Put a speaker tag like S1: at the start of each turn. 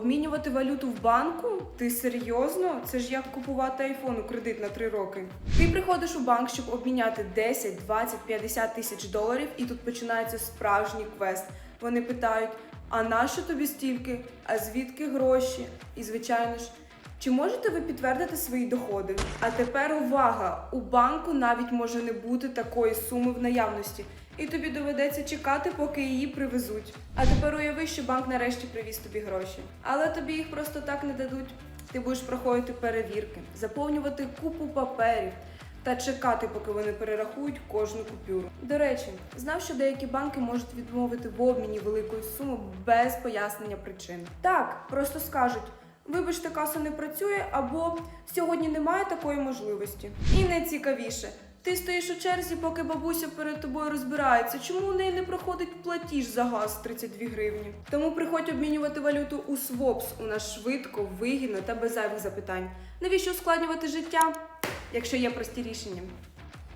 S1: Обмінювати валюту в банку? Ти серйозно? Це ж як купувати айфон у кредит на 3 роки. Ти приходиш у банк, щоб обміняти 10, 20, 50 тисяч доларів, і тут починається справжній квест. Вони питають: а нащо тобі стільки? А звідки гроші? І звичайно ж. Чи можете ви підтвердити свої доходи? А тепер увага! У банку навіть може не бути такої суми в наявності, і тобі доведеться чекати, поки її привезуть. А тепер уяви, що банк нарешті привіз тобі гроші. Але тобі їх просто так не дадуть. Ти будеш проходити перевірки, заповнювати купу паперів та чекати, поки вони перерахують кожну купюру. До речі, знав, що деякі банки можуть відмовити в обміні великої суми без пояснення причин. Так, просто скажуть. Вибачте, каса не працює, або сьогодні немає такої можливості. І найцікавіше, ти стоїш у черзі, поки бабуся перед тобою розбирається, чому у неї не проходить платіж за газ 32 гривні. Тому приходь обмінювати валюту у СВОПС. У нас швидко, вигідно та без зайвих запитань. Навіщо ускладнювати життя, якщо є прості рішення?